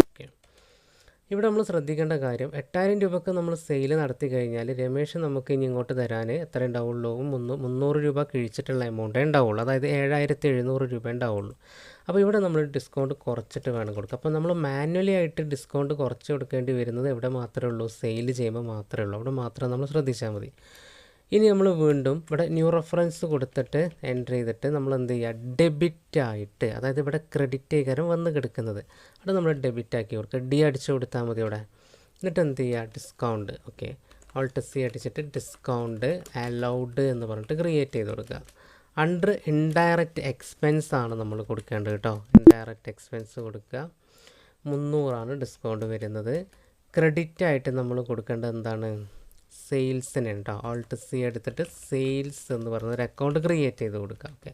ഇവിടെ നമ്മൾ ശ്രദ്ധിക്കേണ്ട കാര്യം എട്ടായിരം രൂപക്ക് നമ്മൾ സെയിൽ നടത്തി കഴിഞ്ഞാൽ രമേഷ് നമുക്ക് ഇനി ഇങ്ങോട്ട് തരാൻ എത്ര ഉണ്ടാവുള്ളൂ? മുന്നൂ മുന്നൂറ് രൂപ കിഴിച്ചിട്ടുള്ള എമൗണ്ടേ ഉണ്ടാവുള്ളൂ. അതായത് ഏഴായിരത്തി എഴുന്നൂറ് രൂപ ഉണ്ടാവുള്ളൂ. അപ്പോൾ ഇവിടെ നമ്മൾ ഡിസ്കൗണ്ട് കുറച്ചിട്ട് വേണം കൊടുക്കുക അപ്പോൾ നമ്മൾ മാനുവലി ആയിട്ട് ഡിസ്കൗണ്ട് കുറച്ച് കൊടുക്കേണ്ടി വരുന്നത് ഇവിടെ മാത്രമേ ഉള്ളൂ. സെയിൽ ചെയ്യുമ്പോൾ മാത്രമേ ഉള്ളൂ. അവിടെ മാത്രം നമ്മൾ ശ്രദ്ധിച്ചാൽ മതി. ഇനി നമ്മൾ വീണ്ടും ഇവിടെ ന്യൂ റെഫറൻസ് കൊടുത്തിട്ട് എന്റർ ചെയ്തിട്ട് നമ്മൾ എന്ത് ചെയ്യുക? ഡെബിറ്റ് ആയിട്ട് അതായത് ഇവിടെ ക്രെഡിറ്റ് ഏകാരം വന്ന് കിടക്കുന്നത്. അവിടെ നമ്മൾ ഡെബിറ്റ് ആക്കി കൊടുക്കുക. ഡി അടിച്ചു കൊടുത്താൽ മതി ഇവിടെ. എന്നിട്ട് എന്ത് ചെയ്യുക? ഡിസ്കൗണ്ട് ഓക്കെ ഓൾട്ട് സി അടിച്ചിട്ട് ഡിസ്കൗണ്ട് അലൗഡ് എന്ന് പറഞ്ഞിട്ട് ക്രിയേറ്റ് ചെയ്ത് കൊടുക്കുക. അണ്ടർ ഇൻഡയറക്റ്റ് എക്സ്പെൻസ് ആണ് നമ്മൾ കൊടുക്കേണ്ടത് കേട്ടോ. ഇൻഡയറക്റ്റ് എക്സ്പെൻസ് കൊടുക്കുക. മുന്നൂറാണ് ഡിസ്കൗണ്ട് വരുന്നത്. ക്രെഡിറ്റ് ആയിട്ട് നമ്മൾ കൊടുക്കേണ്ടത് എന്താണ്? സെയിൽസിന് കേട്ടോ ഓൾട്ട് സി എടുത്തിട്ട് സെയിൽസ് എന്ന് പറയുന്ന ഒരു അക്കൗണ്ട് ക്രിയേറ്റ് ചെയ്ത് കൊടുക്കുക okay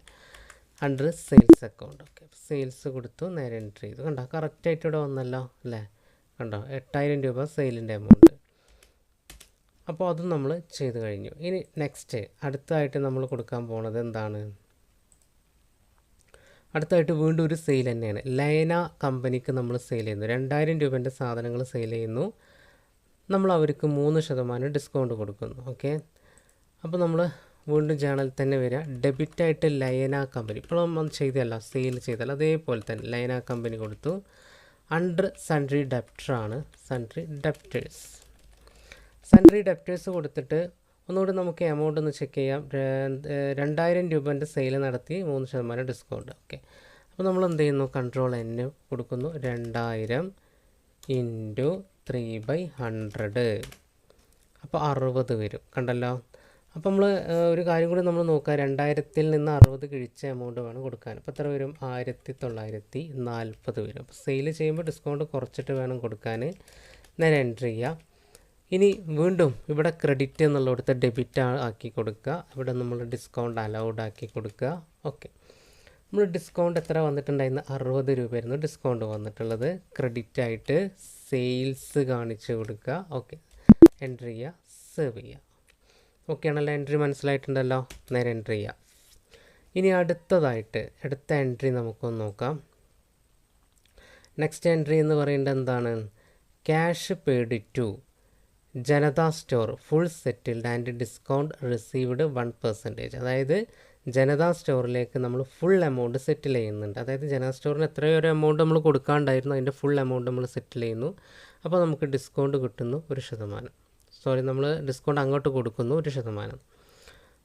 under sales account okay sales കൊടുത്തു നേരെ എൻട്രി ചെയ്തു. കണ്ടോ? കറക്റ്റായിട്ട് ഇവിടെ വന്നല്ലോ അല്ലേ? കണ്ടോ? എട്ടായിരം രൂപ സെയിലിന്റെ എമൗണ്ട് അപ്പോൾ അതും നമ്മൾ ചെയ്ത് കഴിഞ്ഞു. ഇനി നെക്സ്റ്റ് അടുത്തായിട്ട് നമ്മൾ കൊടുക്കാൻ പോണത് എന്താണ്? അടുത്തായിട്ട് വീണ്ടും ഒരു സെയിൽ തന്നെയാണ്. ലൈന കമ്പനിക്ക് നമ്മൾ സെയിൽ ചെയ്യുന്നു. രണ്ടായിരം രൂപേന്റെ സാധനങ്ങൾ സെയിൽ ചെയ്യുന്നു. നമ്മൾ അവർക്ക് മൂന്ന് ശതമാനം ഡിസ്കൗണ്ട് കൊടുക്കുന്നു ഓക്കെ അപ്പോൾ നമ്മൾ വീണ്ടും ചാനൽ തന്നെ വരിക ഡെബിറ്റായിട്ട് ലൈന കമ്പനി ഇപ്പോൾ നമ്മൾ ചെയ്തല്ല സെയിൽ ചെയ്തല്ല അതേപോലെ തന്നെ ലൈന കമ്പനി കൊടുത്തു. അണ്ടർ സൺട്രി ഡെപ്റ്ററാണ് സൺട്രി ഡെപ്റ്റേഴ്സ് സൺട്രി ഡെപ്റ്റേഴ്സ് കൊടുത്തിട്ട് ഒന്നുകൂടി നമുക്ക് എമൗണ്ട് ഒന്ന് ചെക്ക് ചെയ്യാം. രണ്ടായിരം രൂപേന്റെ സെയിൽ നടത്തി മൂന്ന് ശതമാനം ഡിസ്കൗണ്ട് ഓക്കെ അപ്പോൾ നമ്മൾ എന്ത് ചെയ്യുന്നു? കൺട്രോൾ എന്നെ കൊടുക്കുന്നു. രണ്ടായിരം ഇന്റു ത്രീ ബൈ ഹൺഡ്രഡ് അപ്പോൾ അറുപത് വരും. കണ്ടല്ലോ? അപ്പോൾ നമ്മൾ ഒരു കാര്യം കൂടി നമ്മൾ നോക്കുക രണ്ടായിരത്തിൽ നിന്ന് അറുപത് കിഴിച്ച എമൗണ്ട് വേണം കൊടുക്കാൻ. അപ്പോൾ എത്ര വരും? ആയിരത്തി തൊള്ളായിരത്തി നാൽപ്പത് വരും. അപ്പോൾ സെയിൽ ചെയ്യുമ്പോൾ ഡിസ്കൗണ്ട് കുറച്ചിട്ട് വേണം കൊടുക്കാൻ ഞാൻ എൻട്രി ചെയ്യുക ഇനി വീണ്ടും ഇവിടെ ക്രെഡിറ്റ് എന്നുള്ളിടത്ത് ഡെബിറ്റ് ആക്കി കൊടുക്കുക. ഇവിടെ നമ്മൾ ഡിസ്കൗണ്ട് അലൗഡ് ആക്കി കൊടുക്കുക. ഓക്കെ നമ്മൾ ഡിസ്കൗണ്ട് എത്ര വന്നിട്ടുണ്ടായിരുന്നു? അറുപത് രൂപയായിരുന്നു ഡിസ്കൗണ്ട് വന്നിട്ടുള്ളത്. ക്രെഡിറ്റ് ആയിട്ട് സെയിൽസ് കാണിച്ചു കൊടുക്കുക. ഓക്കെ. എന്റർ ചെയ്യുക. സേവ് ചെയ്യുക. ഓക്കെ ആണല്ലോ. എൻട്രി മനസ്സിലായിട്ടുണ്ടല്ലോ. നേരെ എൻട്രി ചെയ്യുക. ഇനി അടുത്തതായിട്ട് അടുത്ത എൻട്രി നമുക്കൊന്ന് നോക്കാം. നെക്സ്റ്റ് എൻട്രി എന്ന് പറയുന്നത് എന്താണ്? Cash paid to Janata store full settled and discount received one percentage അതായത് ജനത സ്റ്റോറിലേക്ക് നമ്മൾ ഫുൾ എമൗണ്ട് സെറ്റിൽ ചെയ്യുന്നുണ്ട്. അതായത് ജനതാ സ്റ്റോറിന് എത്രയോ ഒരു എമൗണ്ട് നമ്മൾ കൊടുക്കാണ്ടായിരുന്നു. അതിന്റെ ഫുൾ എമൗണ്ട് നമ്മൾ സെറ്റിൽ ചെയ്യുന്നു. അപ്പോൾ നമുക്ക് ഡിസ്കൗണ്ട് കിട്ടുന്നു ഒരു ശതമാനം. സോറി നമ്മൾ ഡിസ്കൗണ്ട് അങ്ങോട്ട് കൊടുക്കുന്നു ഒരു ശതമാനം.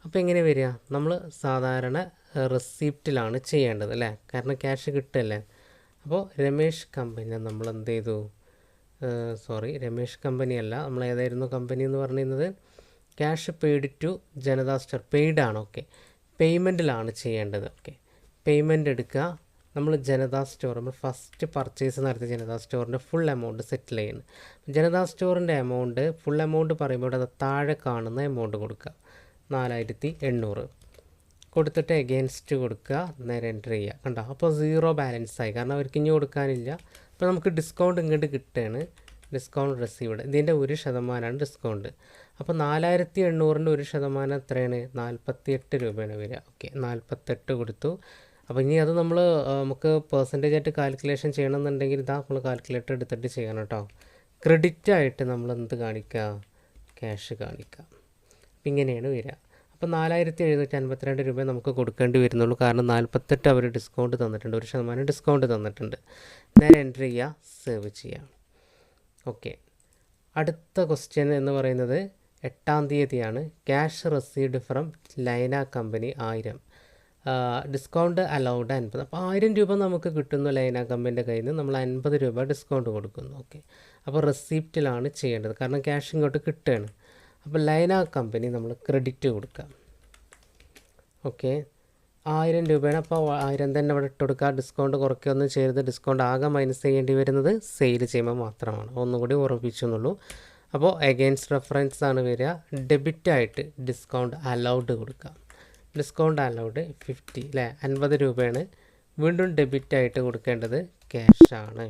അപ്പോൾ എങ്ങനെ വരിക? നമ്മൾ സാധാരണ റെസിപ്റ്റിലാണ് ചെയ്യേണ്ടത് അല്ലേ? കാരണം ക്യാഷ് കിട്ടല്ലേ? അപ്പോൾ രമേഷ് കമ്പനി നമ്മൾ എന്ത് ചെയ്തു? സോറി രമേഷ് കമ്പനി അല്ല. നമ്മൾ ഏതായിരുന്നു കമ്പനി എന്ന് പറയുന്നത് cash paid to Janata store. Paid ആണ്? ഓക്കെ പേയ്മെന്റിലാണ് ചെയ്യേണ്ടത്. ഓക്കെ പേയ്മെന്റ് എടുക്കുക. നമ്മൾ ജനതാ സ്റ്റോർ നമ്മൾ ഫസ്റ്റ് പർച്ചേസ് നടത്തിയ ജനതാ സ്റ്റോറിന്റെ ഫുൾ എമൗണ്ട് സെറ്റിൽ ചെയ്യുന്നു. ജനതാ സ്റ്റോറിന്റെ എമൗണ്ട് ഫുൾ എമൗണ്ട് പറയുമ്പോൾ അത് താഴെ കാണുന്ന എമൗണ്ട് കൊടുക്കുക. നാലായിരത്തി എണ്ണൂറ് കൊടുത്തിട്ട് എഗെയിൻസ്റ്റ് കൊടുക്കുക. നേരെ എന്റർ ചെയ്യുക. കണ്ടോ? അപ്പോൾ സീറോ ബാലൻസ് ആയി. കാരണം അവർക്ക് ഇനി കൊടുക്കാനില്ല. അപ്പോൾ നമുക്ക് ഡിസ്കൗണ്ട് ഇങ്ങോട്ട് കിട്ടുകയാണ്. ഡിസ്കൗണ്ട് റിസീവ്ഡ് ഇതിന്റെ ഒരു ശതമാനമാണ് ഡിസ്കൗണ്ട് അപ്പോൾ നാലായിരത്തി എണ്ണൂറിന്റെ ഒരു ശതമാനം എത്രയാണ്? നാൽപ്പത്തി എട്ട് രൂപയാണ് വരിക. ഓക്കെ നാൽപ്പത്തെട്ട് കൊടുത്തു. അപ്പോൾ ഇനി അത് നമ്മൾ നമുക്ക് പെർസെന്റേജ് ആയിട്ട് കാൽക്കുലേഷൻ ചെയ്യണമെന്നുണ്ടെങ്കിൽ ഇതാ നമ്മൾ കാൽക്കുലേറ്റർ എടുത്തിട്ട് ചെയ്യണം കേട്ടോ ക്രെഡിറ്റ് ആയിട്ട് നമ്മൾ എന്ത് കാണിക്കുക? ക്യാഷ് കാണിക്കുക. അപ്പം ഇങ്ങനെയാണ് വരിക. അപ്പോൾ നാലായിരത്തി എഴുന്നൂറ്റി അൻപത്തിരണ്ട് രൂപ നമുക്ക് കൊടുക്കേണ്ടി വരുന്നുള്ളൂ. കാരണം നാൽപ്പത്തെട്ട് അവർ ഡിസ്കൗണ്ട് തന്നിട്ടുണ്ട്. ഒരു ശതമാനം ഡിസ്കൗണ്ട് തന്നിട്ടുണ്ട്. നേരെ എന്റർ ചെയ്യുക സേവ് ചെയ്യുക. ഓക്കെ അടുത്ത ക്വസ്റ്റ്യൻ എന്ന് പറയുന്നത് എട്ടാം തീയതിയാണ് cash received from Laina company ആയിരം. ഡിസ്കൗണ്ട് അലൗഡ് അൻപത്. അപ്പോൾ ആയിരം രൂപ നമുക്ക് കിട്ടുന്നു ലൈന കമ്പനിന്റെ കയ്യിൽ നിന്ന്. നമ്മൾ അൻപത് രൂപ ഡിസ്കൗണ്ട് കൊടുക്കുന്നു. ഓക്കെ. അപ്പോൾ റെസിപ്റ്റിലാണ് ചെയ്യേണ്ടത്. കാരണം ക്യാഷ് ഇങ്ങോട്ട് കിട്ടുകയാണ്. അപ്പോൾ ലൈന കമ്പനി നമ്മൾ ക്രെഡിറ്റ് കൊടുക്കാം ഓക്കെ. ആയിരം രൂപയാണ്. അപ്പോൾ ആയിരം തന്നെ അവിടെ ഇട്ട് കൊടുക്കുക. ഡിസ്കൗണ്ട് കുറയ്ക്കുകയൊന്നും ചെയ്യരുത്. ഡിസ്കൗണ്ട് ആകെ മൈനസ് ചെയ്യേണ്ടി വരുന്നത് സെയിൽ ചെയ്യുമ്പോൾ മാത്രമാണ്. ഒന്നുകൂടി ഉറപ്പിച്ചു എന്നുള്ളൂ അപ്പോൾ എഗെയിൻസ്റ്റ് റെഫറൻസ് ആണ് വരിക. ഡെബിറ്റ് ആയിട്ട് ഡിസ്കൗണ്ട് അലൗഡ് കൊടുക്കുക ഡിസ്കൗണ്ട് അലൗഡ് ഫിഫ്റ്റി അല്ലേ അൻപത് രൂപയാണ്. വീണ്ടും ഡെബിറ്റ് ആയിട്ട് കൊടുക്കേണ്ടത് ക്യാഷാണ്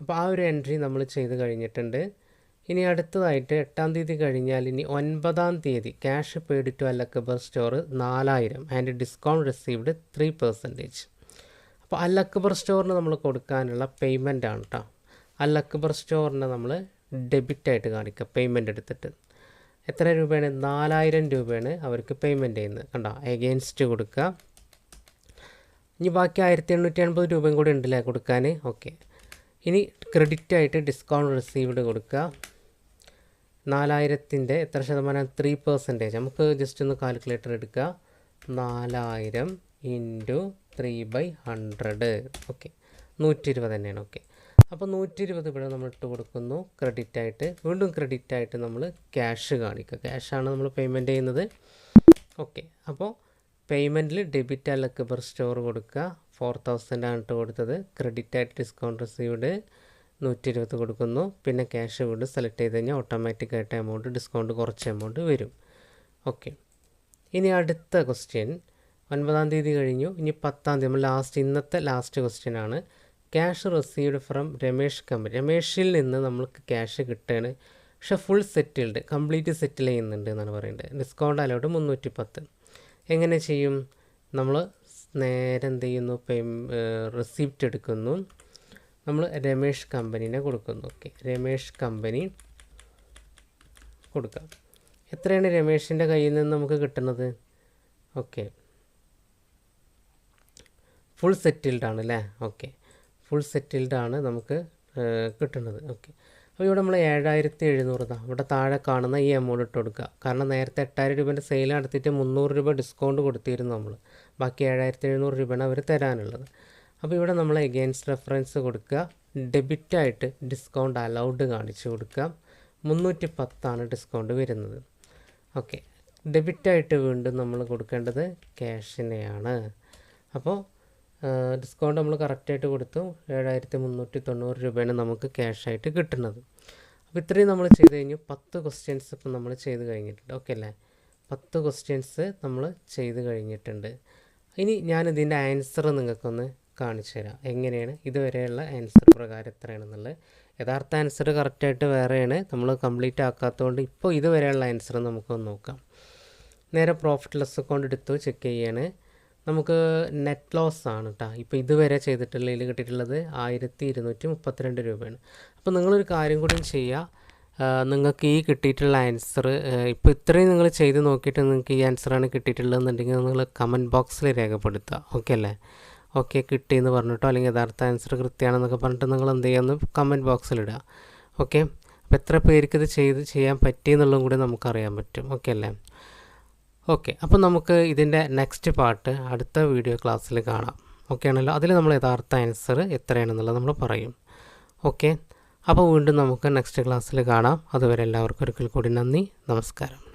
അപ്പോൾ ആ ഒരു എൻട്രി നമ്മൾ ചെയ്ത് കഴിഞ്ഞിട്ടുണ്ട്. ഇനി അടുത്തതായിട്ട് എട്ടാം തീയതി കഴിഞ്ഞാൽ ഇനി ഒൻപതാം തീയതി cash paid to Al Akbar store നാലായിരം and discount received three percentage അപ്പോൾ അല്ലക്കബർ സ്റ്റോറിന് നമ്മൾ കൊടുക്കാനുള്ള പേയ്മെന്റ് ആണ് കേട്ടോ അല്ലക്കബർ സ്റ്റോറിന് നമ്മൾ ഡെബിറ്റ് ആയിട്ട് കാണിക്കുക പേയ്മെന്റ് എടുത്തിട്ട്. എത്ര രൂപയാണ്? നാലായിരം രൂപയാണ് അവർക്ക് പേയ്മെന്റ് ചെയ്യുന്നത്. കണ്ടോ? എഗെയിൻസ്റ്റ് കൊടുക്കുക. ഇനി ബാക്കി ആയിരത്തി എണ്ണൂറ്റി അൻപത് രൂപയും കൂടി ഉണ്ടല്ലേ കൊടുക്കാൻ? ഓക്കെ ഇനി ക്രെഡിറ്റ് ആയിട്ട് ഡിസ്കൗണ്ട് റിസീവ്ഡ് കൊടുക്കുക. നാലായിരത്തിന്റെ എത്ര ശതമാനം? ത്രീ പെർസെന്റേജ് നമുക്ക് ജസ്റ്റ് ഒന്ന് കാൽക്കുലേറ്റർ എടുക്കുക. നാലായിരം into three by hundred okay നൂറ്റി ഇരുപത് തന്നെയാണ്. ഓക്കെ അപ്പോൾ നൂറ്റി ഇരുപത് ഇവിടെ നമ്മൾ ഇട്ട് കൊടുക്കുന്നു. ക്രെഡിറ്റ് ആയിട്ട്. വീണ്ടും ക്രെഡിറ്റ് ആയിട്ട് നമ്മൾ ക്യാഷ് കാണിക്കുക. ക്യാഷാണ് നമ്മൾ പേയ്മെന്റ് ചെയ്യുന്നത്. ഓക്കെ അപ്പോൾ പേയ്മെന്റിൽ ഡെബിറ്റ് അല്ല കിബർ സ്റ്റോർ കൊടുക്കുക. ഫോർ തൗസൻഡ് ആണ് ഇട്ട് കൊടുത്തത്. ക്രെഡിറ്റ് ആയിട്ട് ഡിസ്കൗണ്ട് റിസീവ്ഡ് നൂറ്റി ഇരുപത് കൊടുക്കുന്നു. പിന്നെ ക്യാഷ് വീണ്ടും സെലക്ട് ചെയ്ത് കഴിഞ്ഞാൽ ഓട്ടോമാറ്റിക് ആയിട്ട് എമൗണ്ട് ഡിസ്കൗണ്ട് കുറച്ച് എമൗണ്ട് വരും. ഓക്കെ ഇനി അടുത്ത ക്വസ്റ്റ്യൻ ഒൻപതാം തീയതി കഴിഞ്ഞു. ഇനി പത്താം തീയതി. നമ്മൾ ലാസ്റ്റ് ഇന്നത്തെ ലാസ്റ്റ് ക്വസ്റ്റ്യൻ ആണ്. Cash received from Ramesh company രമേഷിൽ നിന്ന് നമ്മൾക്ക് ക്യാഷ് കിട്ടുകയാണ് പക്ഷെ ഫുൾ സെറ്റിൽഡ് കംപ്ലീറ്റ് സെറ്റിൽ ചെയ്യുന്നുണ്ട് എന്നാണ് പറയുന്നത്. ഡിസ്കൗണ്ട് അലൗഡ് മുന്നൂറ്റി പത്ത് എങ്ങനെ ചെയ്യും? നമ്മൾ നേരെ എന്ത് ചെയ്യുന്നു? പേ റിസീപ്റ്റ് എടുക്കുന്നു. നമ്മൾ രമേഷ് കമ്പനീനെ കൊടുക്കുന്നു. ഓക്കെ. രമേഷ് കമ്പനി കൊടുക്കാം. എത്രയാണ് രമേഷിന്റെ കയ്യിൽ നിന്ന് നമുക്ക് കിട്ടുന്നത്? ഓക്കെ. ഫുൾ സെറ്റിൽഡ് ആണ് അല്ലേ ഓക്കെ. ഫുൾ സെറ്റിൽഡ് ആണ് നമുക്ക് കിട്ടുന്നത്. ഓക്കെ അപ്പോൾ ഇവിടെ നമ്മൾ ഏഴായിരത്തി എഴുന്നൂറ് തന്നെ ഇവിടെ താഴെ കാണുന്ന ഈ എമൗണ്ട് ഇട്ട് കൊടുക്കുക കാരണം നേരത്തെ എട്ടായിരം രൂപേന്റെ സെയിൽ നടത്തിയിട്ട് മുന്നൂറ് രൂപ ഡിസ്കൗണ്ട് കൊടുത്തിരുന്നു നമ്മൾ ബാക്കി ഏഴായിരത്തി എഴുന്നൂറ് രൂപയാണ് അവർ തരാനുള്ളത്. അപ്പോൾ ഇവിടെ നമ്മൾ എഗെയിൻസ്റ്റ് റെഫറൻസ് കൊടുക്കുക ഡെബിറ്റായിട്ട് ഡിസ്കൗണ്ട് അലൗഡ് കാണിച്ചു കൊടുക്കുക മുന്നൂറ്റി പത്താണ് ഡിസ്കൗണ്ട് വരുന്നത്. ഓക്കെ ഡെബിറ്റായിട്ട് വീണ്ടും നമ്മൾ കൊടുക്കേണ്ടത് ക്യാഷിനെയാണ് അപ്പോൾ ഡിസ്കൗണ്ട് നമ്മൾ കറക്റ്റായിട്ട് കൊടുത്തു ഏഴായിരത്തി മുന്നൂറ്റി തൊണ്ണൂറ് രൂപയാണ് നമുക്ക് ക്യാഷായിട്ട് കിട്ടുന്നത്. അപ്പോൾ ഇത്രയും നമ്മൾ ചെയ്ത് കഴിഞ്ഞു. പത്ത് ക്വസ്റ്റ്യൻസ് ഇപ്പം നമ്മൾ ചെയ്ത് കഴിഞ്ഞിട്ടുണ്ട്. ഓക്കെ അല്ലേ? പത്ത് ക്വസ്റ്റ്യൻസ് നമ്മൾ ചെയ്ത് കഴിഞ്ഞിട്ടുണ്ട്. ഇനി ഞാൻ ഇതിന്റെ ആൻസർ നിങ്ങൾക്കൊന്ന് കാണിച്ചു തരാം. എങ്ങനെയാണ്? ഇതുവരെയുള്ള ആൻസർ പ്രകാരം എത്രയാണെന്നുള്ളത്. യഥാർത്ഥ ആൻസർ കറക്റ്റായിട്ട് വേറെയാണ്. നമ്മൾ കംപ്ലീറ്റ് ആക്കാത്തതുകൊണ്ട് ഇപ്പോൾ ഇതുവരെയുള്ള ആൻസർ നമുക്കൊന്ന് നോക്കാം. നേരെ പ്രോഫിറ്റ് ലെസ് അക്കൗണ്ട് എടുത്തു ചെക്ക് ചെയ്യാണ്. നമുക്ക് നെറ്റ് ലോസ് ആണ് കേട്ടോ ഇപ്പോൾ ഇതുവരെ ചെയ്തിട്ടുള്ളതിൽ കിട്ടിയിട്ടുള്ളത് ആയിരത്തി ഇരുന്നൂറ്റി മുപ്പത്തിരണ്ട് രൂപയാണ്. അപ്പോൾ നിങ്ങളൊരു കാര്യം കൂടി ചെയ്യുക നിങ്ങൾക്ക് ഈ കിട്ടിയിട്ടുള്ള ആൻസർ ഇപ്പോൾ ഇത്രയും നിങ്ങൾ ചെയ്ത് നോക്കിയിട്ട് നിങ്ങൾക്ക് ഈ ആൻസറാണ് കിട്ടിയിട്ടുള്ളതെന്നുണ്ടെങ്കിൽ നിങ്ങൾ കമന്റ് ബോക്സിൽ രേഖപ്പെടുത്തുക ഓക്കെ അല്ലേ? ഓക്കെ കിട്ടിയെന്ന് പറഞ്ഞിട്ടോ അല്ലെങ്കിൽ യഥാർത്ഥ ആൻസർ കൃത്യമാണെന്നൊക്കെ പറഞ്ഞിട്ട് നിങ്ങൾ എന്ത് ചെയ്യാമെന്ന് കമന്റ് ബോക്സിലിടുക ഓക്കെ അപ്പോൾ എത്ര പേർക്ക് ഇത് ചെയ്ത് ചെയ്യാൻ പറ്റിയെന്നുള്ളതും കൂടി നമുക്കറിയാൻ പറ്റും. ഓക്കെ അല്ലേ? ഓക്കെ അപ്പോൾ നമുക്ക് ഇതിന്റെ നെക്സ്റ്റ് പാർട്ട് അടുത്ത വീഡിയോ ക്ലാസ്സിൽ കാണാം. ഓക്കെ ആണല്ലോ? അതിൽ നമ്മൾ യഥാർത്ഥ ആൻസർ എത്രയാണെന്നുള്ളത് നമ്മൾ പറയും. ഓക്കെ അപ്പോൾ വീണ്ടും നമുക്ക് നെക്സ്റ്റ് ക്ലാസ്സിൽ കാണാം. അതുവരെ എല്ലാവർക്കും ഒരിക്കൽ കൂടി നന്ദി. നമസ്കാരം.